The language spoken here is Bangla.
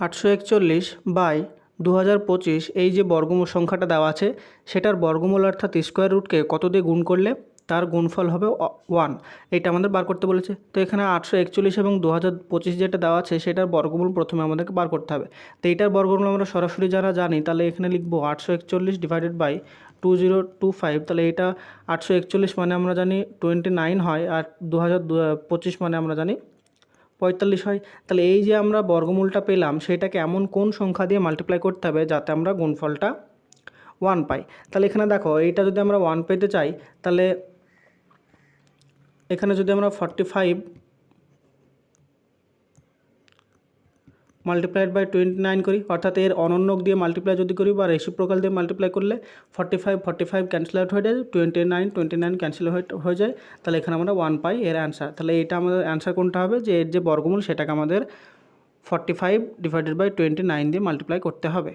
আটশো একচল্লিশ বাই দু হাজার পঁচিশ এই যে বর্গমূল সংখ্যাটা দেওয়া আছে, সেটার বর্গমূল অর্থাৎ স্কোয়ার রুটকে কত দিয়ে গুণ করলে তার গুণফল হবে ওয়ান। এটা আমাদের বার করতে বলেছে। তো এখানে আটশো একচল্লিশ এবং দু হাজার পঁচিশ যেটা দেওয়া আছে, সেটার বর্গমূল প্রথমে আমাদেরকে বার করতে হবে। তো এইটার বর্গমূল আমরা সরাসরি যারা জানি, তাহলে এখানে লিখব আটশো একচল্লিশ divided by two zero two five. তাহলে এটা আটশো একচল্লিশ মানে আমরা জানি টোয়েন্টি নাইন হয়, আর দু হাজার পঁচিশ মানে আমরা জানি পঁয়তাল্লিশ হয়, তাহলে এই যে আমরা বর্গমূলটা পেলাম সেটাকে এমন কোন সংখ্যা দিয়ে মাল্টিপ্লাই করতে হবে যাতে আমরা গুণফলটা ওয়ান পাই? তাহলে এখানে দেখো, এইটা যদি আমরা ওয়ান পেতে চাই, তাহলে এখানে যদি আমরা forty five multiplied by twenty nine করি, অর্থাৎ এর অনন্যক দিয়ে মাল্টিপ্লাই যদি করি বা রেসিপ্রোকাল দিয়ে মাল্টিপ্লাই করলে forty five forty five cancel out হয়ে যায় twenty nine twenty nine cancel হয়ে যায়, তাহলে এখানে আমরা ওয়ান পাই এর অ্যান্সার তাহলে এটা আমাদের অ্যান্সার কোনটা হবে? যে এর যে বর্গমূল সেটাকে আমাদের forty five divided by twenty nine দিয়ে মাল্টিপ্লাই করতে হবে।